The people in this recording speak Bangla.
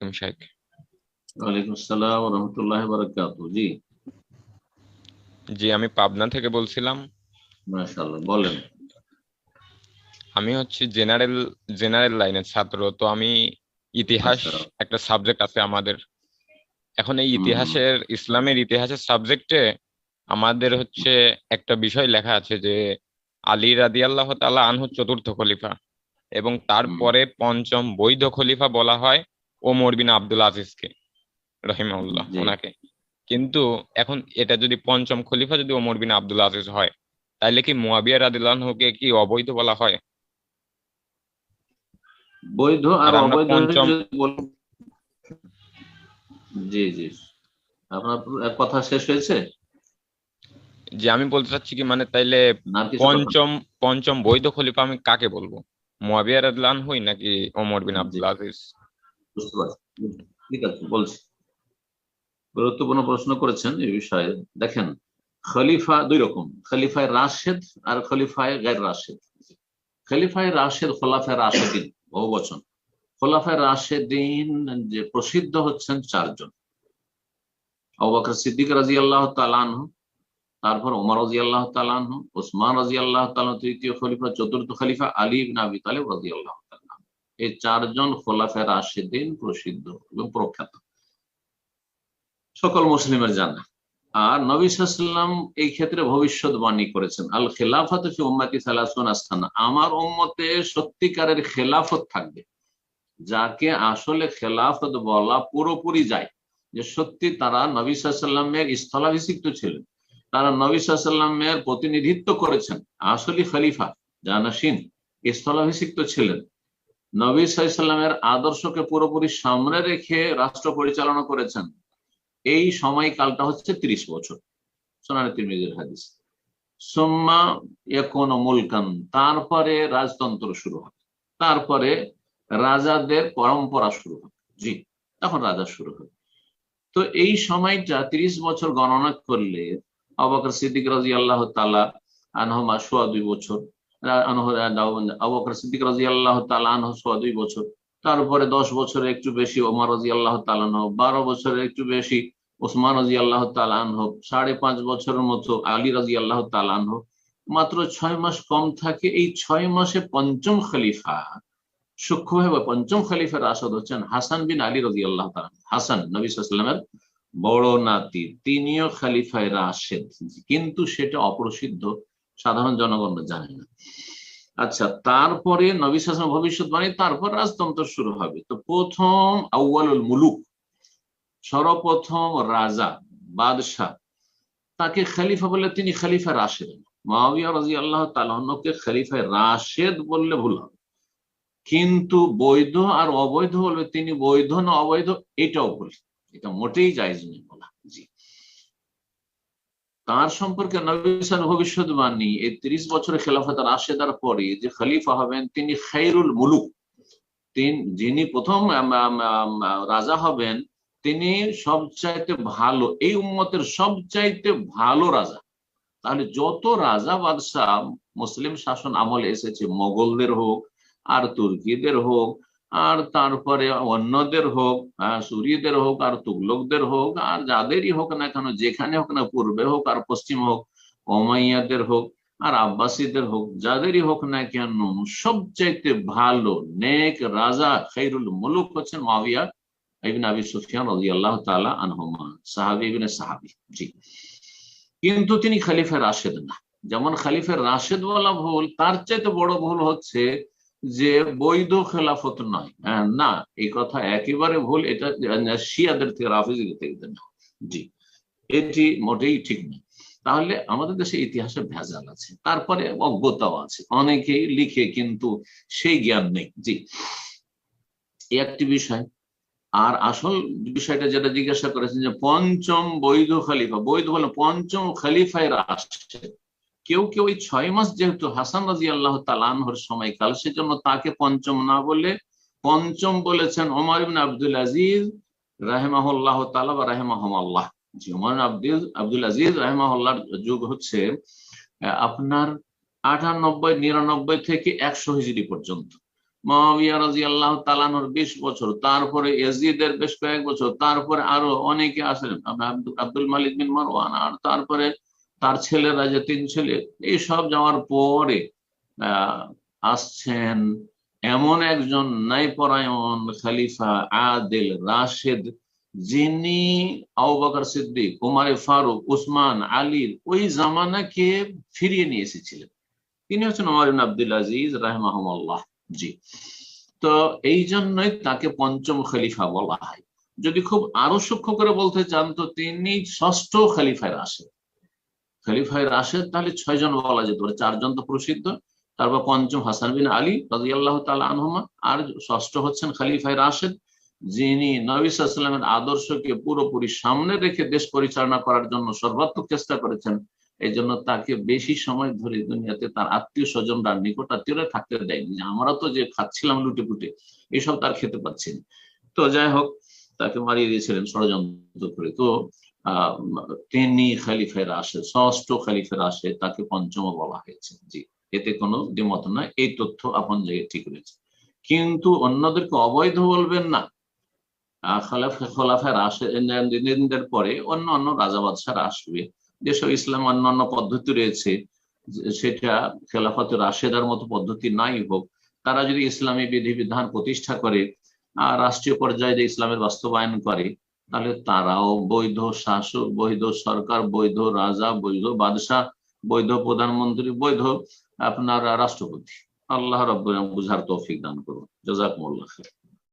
আলাইকুম শেখ ওয়ালাইকুম আসসালাম রহমতুল্লাহ বারাকাত জি। জি আমি পাবনা থেকে বলছিলাম। মাশাআল্লাহ বলেন। আমি হচ্ছে জেনারেল জেনারেল লাইনের ছাত্র তো আমি ইতিহাস আচ্ছা। একটা সাবজেক্ট আছে আমাদের। এখন এই ইতিহাসের ইসলামের ইতিহাসের সাবজেক্টে আমাদের হচ্ছে একটা বিষয় লেখা আছে যে আলী রাদিয়াল্লাহু তাআলা আনহু চতুর্থ খলিফা এবং তারপরে পঞ্চম বৈধ খলিফা বলা হয়। ওমর বিন আব্দুল আজিজকে রহিমাউল্লাহ। ওনাকে কিন্তু এখন এটা যদি পঞ্চম খলিফা যদি ওমর বিন আব্দুল আজিজ হয় তাইলে কি মুয়াবিয়া রাদিয়াল্লাহু আনহুকে কি অবৈধ বলা হয় বৈধ আর অবৈধ পঞ্চম- জি জি আপনার কথা শেষ হয়েছে যে আমি বলতে চাচ্ছি কি মানে তাইলে? পঞ্চম পঞ্চম বৈধ খলিফা আমি কাকে বলব মুয়াবিয়া রাদিয়াল্লাহু আনহু নাকি ওমর বিন। আব্দুল আজিজ বুঝতে পারছি। ঠিক আছে, বলছি। গুরুত্বপূর্ণ প্রশ্ন করেছেন এই বিষয়ে। দেখেন, খলিফা দুই রকম, খলিফায় রাশেদ আর খলিফায় গায়ের রাশেদ। খলিফায় রাশেদ, খোলাফায় রাশেদিন, বহু বচন। খোলাফায় রাশেদিন যে প্রসিদ্ধ হচ্ছেন চারজন। আবু বকর সিদ্দিক রাজি আল্লাহ তালানহ তারপর ওমর রাজি আল্লাহ তালানহ ওসমান রাজি আল্লাহ তালান তৃতীয় খলিফা, চতুর্থ খলিফা আলী ইবনে আবি তালেব রাজি আল্লাহ তালান এই চারজন খোলাফায় রাশেদিন প্রসিদ্ধ এবং প্রখ্যাত। সকল মুসলিমের জানা। আর নবী সাল্লাম এই ক্ষেত্রে ভবিষ্যৎবাণী করেছেন, আল খেলাফত উম্মতি সালাসুন আস্থান আমার উম্মতে সত্যিকারের খেলাফত থাকবে, যাকে আসলে খেলাফত বলা পুরোপুরি যায়। যে সত্যি তারা নবী সাল্লামের স্থলাভিষিক্ত ছিলেন, তারা নবী সাল্লামের প্রতিনিধিত্ব করেছেন। আসলে খলিফা, জানাসিন, স্থলাভিষিক্ত ছিলেন। নবী সাল্লামের আদর্শকে পুরোপুরি সামনে রেখে রাষ্ট্র পরিচালনা করেছেন। এই সময়কালটা হচ্ছে ত্রিশ বছর। সোনানি তিরমিজের হাদিস। সোম্মা কোন মুলকান, তারপরে রাজতন্ত্র শুরু হবে। তারপরে রাজাদের পরম্পরা শুরু হবে। জি, তখন রাজা শুরু হবে। তো এই সময়টা ত্রিশ বছর গণনা করলে অবাকর সিদ্দিক রাজি আল্লাহ তালা আনহমা সোয়া দুই বছর আল্লাহ দুই বছর। তারপরে দশ বছরের একটু বেশি ওমর রাজি আল্লাহ তালান হোক বারো বছরের একটু বেশি ওসমান রাজি আল্লাহ তালান হোক সাড়ে পাঁচ বছরের মতো আলী রাজি আল্লাহ তালান হোক মাত্র ছয় মাস কম থাকে এই ছয় মাসে পঞ্চম খলিফা। সূক্ষ্মভাবে পঞ্চম খলিফার রাশদ হচ্ছেন হাসান বিন আলী রাজি আল্লাহ হাসান, নবী বড় নাতি, তিনিও খালিফায় রাশেদ। কিন্তু সেটা অপ্রসিদ্ধ। সাধারণ জনগণ জানে না। আচ্ছা তারপরে নবী শাসন ভবিষ্যৎবাণী তারপর রাজতন্ত্র শুরু হবে। তো প্রথম আউ্বালুল মুলুক, সর্বপ্রথম রাজা, বাদশাহ, তাকে খালিফা বললে তিনি খালিফা রাশেদ। মাবিয়া রাজি আল্লাহ তালকে খলিফায় রাশেদ বললে ভুল হবে। কিন্তু বৈধ আর অবৈধ বলবে, তিনি বৈধ না অবৈধ, এটাও ভুল। এটা মোটেই জায়জ নেই তার সম্পর্কে নবীসান ভবিষ্যৎবাণী এই তিরিশ বছরের খেলাফত রাশেদার পরে যে খলিফা হবেন, তিনি খাইরুল মুলুক। তিন, যিনি প্রথম রাজা হবেন, তিনি সবচাইতে ভালো, এই উম্মতের সবচাইতে ভালো রাজা। তাহলে যত রাজা, বাদশাহ, মুসলিম শাসন আমলে এসেছে, মোগলদের হোক আর তুর্কিদের হোক আর তারপরে অন্যদের হোক সুরিদের হোক, আর তুগলকদের হোক, আর যাদেরই হোক না কেন, যেখানে হোক না, পূর্বে হোক, আর পশ্চিম হোক, ওমাইয়াদের হোক, আর আব্বাসীদের হোক, যাদেরই হোক না কেন, সবচাইতে ভালো নেক রাজা খৈরুল মুলুক হচ্ছেন মাবিয়া ইবিন আবি সুফিয়ান রাজি আল্লাহ তালা আনহুমা, সাহাবি ইবিনে সাহাবি, জি। কিন্তু তিনি খালিফের রাশেদ না। যেমন খালিফের রাশেদ বলা ভুল, তার চাইতে বড় ভুল হচ্ছে যে বৈধ খেলাফত নয়। হ্যাঁ না এই কথা একেবারে ভুল, এটা শিয়াদের থেকে, রাফিজদের থেকে জি, এটি মোটেই ঠিক নয়। তাহলে আমাদের দেশে ইতিহাসে ভেজাল আছে, তারপরে অজ্ঞতাও আছে। অনেকেই লিখে কিন্তু সেই জ্ঞান নেই। জি একটি বিষয়। আর আসল বিষয়টা যেটা জিজ্ঞাসা করেছেন যে পঞ্চম বৈধ খালিফা, বৈধ বলে পঞ্চম খালিফায় রাষ্ট্রে কেউ কেউ ওই ছয় মাস যেহেতু হাসান রাজি আল্লাহ তালানহর সময়কাল, সেজন্য তাকে পঞ্চম না বলে পঞ্চম বলেছেন ওমর ইবিন আব্দুল আজিজ রাহেমাহুল্লাহ তালা বা ওমর আব্দুল আব্দুল আজিজ রাহেমাহুল্লাহর যুগ হচ্ছে আপনার আটানব্বই, নিরানব্বই থেকে একশো হিজড়ি পর্যন্ত। মহাবিয়া রাজি আল্লাহ তালানোর বিশ বছর, তারপরে এজিদের বেশ কয়েক বছর, তারপরে আরও অনেকে আসেন আব্দুল- আব্দুল মালিক বিন মারওয়ান, আর তারপরে তার ছেলেরা যে তিন ছেলে, এইসব যাওয়ার পরে আসছেন এমন একজন ন্যায়পরায়ণ খালিফা আদেল রাশেদ, যিনি আবু বকর সিদ্দিক, উমারে ফারুক, উসমান আলীর ওই জামানাকে ফিরিয়ে নিয়ে এসেছিলেন। তিনি হচ্ছেন ওমর আব্দুল আজিজ রাহমাহুল্লাহ জি। তো এই জন্যই তাকে পঞ্চম খলিফা বলা হয়। যদি খুব আরও সূক্ষ্ম করে বলতে চান, তো তিনি ষষ্ঠ খলিফায় রাশেদ খলিফায় রাশেদ, তাহলে ছয় জন বলা যেতে পারে। চারজন তো প্রসিদ্ধ। তারপর পঞ্চম হাসান বিন আলী রাজি আল্লাহ তালা আনহমা। আর ষষ্ঠ হচ্ছেন খলিফায় রাশেদ, যিনি নবী সাল্লামের আদর্শকে পুরোপুরি সামনে রেখে দেশ পরিচালনা করার জন্য সর্বাত্মক চেষ্টা করেছেন। এই জন্য তাকে বেশি সময় ধরে দুনিয়াতে তার আত্মীয় স্বজনরা নিকট আত্মীয়রা থাকতে দেয়নি। আমরা তো যে খাচ্ছিলাম লুটে পুটে এসব তার খেতে পাচ্ছি তো যাই হোক, তাকে মারিয়ে দিয়েছিলেন ষড়যন্ত্র করে। তো তিনি খালিফের আসে ষষ্ঠ খালিফের আসে তাকে পঞ্চম বলা হয়েছে। জি, এতে কোনো দ্বিমত নয় এই তথ্য আপন জায়গায় ঠিক রয়েছে। কিন্তু অন্যদেরকে অবৈধ বলবেন না। খলাফা- রাশেদের পরে অন্য অন্য রাজা বাদশারা আসবে। যেসব ইসলাম অন্য অন্য পদ্ধতি রয়েছে। সেটা খেলাফত রাশেদার মতো পদ্ধতি নাই হোক। তারা যদি ইসলামী বিধিবিধান প্রতিষ্ঠা করে রাষ্ট্রীয় পর্যায়ে যে ইসলামের বাস্তবায়ন করে তাহলে তারাও বৈধ শাসক, বৈধ সরকার, বৈধ রাজা, বৈধ বাদশাহ, বৈধ প্রধানমন্ত্রী, বৈধ আপনার রাষ্ট্রপতি আল্লাহ রব্বুল বুঝার তৌফিক দান করুন জাজাকুমুল্লাহ।